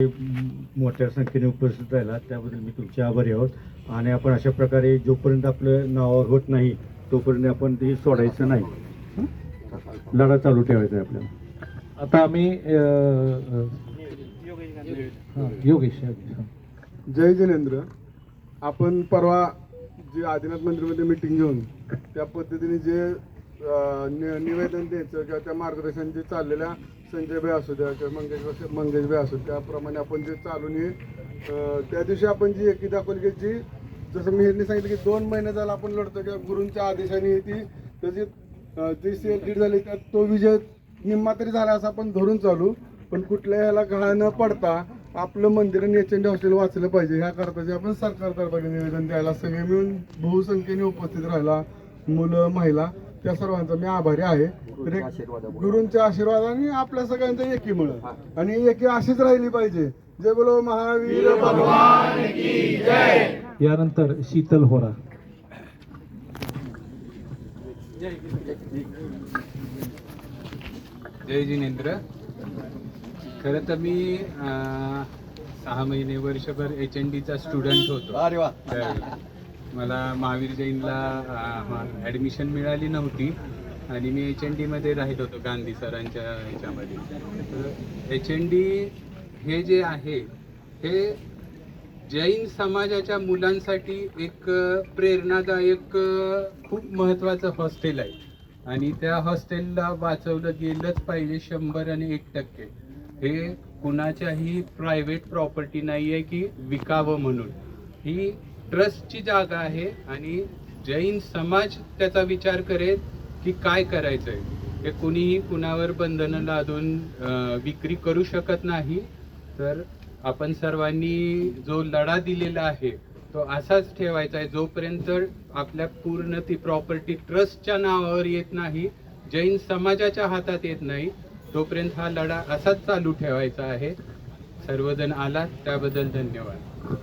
मोठ्या संख्येने उपस्थित राहिला त्याबद्दल मी तुमचे आभारी आहोत आणि आपण अशा प्रकारे जोपर्यंत आपलं नावावर होत नाही तोपर्यंत आपण ते सोडायचं नाही? लढा चालू ठेवायचा आहे आपल्याला आता आम्ही योगेश. जय जिनेंद्र आपण परवा जे आदिनाथ मंदिरमध्ये मिटिंग घेऊन त्या पद्धतीने जे नि- निवेदन द्यायचं किंवा त्या मार्गदर्शन जे चाललेल्या संजय भाई असू द्या किंवा मंगेश मंगेश भाई असू त्याप्रमाणे आपण जे चालून ये त्या दिवशी आपण जी एकी दाखवली की जी जसं मी सांगितलं की दोन महिने झाला आपण लढतो किंवा गुरूंच्या आदेशाने ती त्याची जी सेल लीड झाली त्यात तो विजय निम्मा तरी झाला असं आपण धरून चालू. पण कुठल्या ह्याला घाळ न पडता आपलं मंदिर आणि एच एन डी हॉस्टेल वाचलं पाहिजे ह्या करताचे आपण सरकारतर्फे निवेदन द्यायला सगळे मिळून बहुसंख्येने उपस्थित राहिला मुलं महिला. त्या सर्वांचा मी आभारी आहे. तर एक गुरूंच्या आशीर्वादाने आपल्या सगळ्यांचं एकीमुळं आणि एकी अशीच राहिली पाहिजे. जय बोलो महावीर भगवान. यानंतर शीतल होरा. जय जिनेंद्र. खरं तर मी अं, सहा महिने वर्षभर एच एन डीचा स्टुडंट होतो. तर मला महावीर जैनला ॲडमिशन मिळाली नव्हती. आणि मी एच एन डीमध्ये राहिलो होतो गांधी सरांच्या ह्याच्यामध्ये. एच एन डी हे जे आहे हे जैन समाजाच्या मुलांसाठी एक प्रेरणादायक खूप महत्त्वाचं हॉस्टेल आहे. आणि त्या हॉस्टेलला वाचवलं गेलंच पाहिजे शंभर आणि एक टक्के. हे कुणाच्याही प्रायव्हेट प्रॉपर्टी नाही आहे की विकावं म्हणून. ही ट्रस्टची जागा आहे आणि जैन समाज त्याचा विचार करेल की काय करायचं आहे हे कुणीही कुणावर बंधनं लादून विक्री करू शकत नाही. तर आपण सर्वांनी जो लढा दिलेला आहे तो असाच ठेवायचा आहे. जोपर्यंत आपल्या पूर्ण ती प्रॉपर्टी ट्रस्टच्या नावावर येत नाही जैन समाजाच्या हातात येत नाही तोपर्यंत हा लढा असाच चालू ठेवायचा आहे. सर्वजण आलात त्याबद्दल धन्यवाद.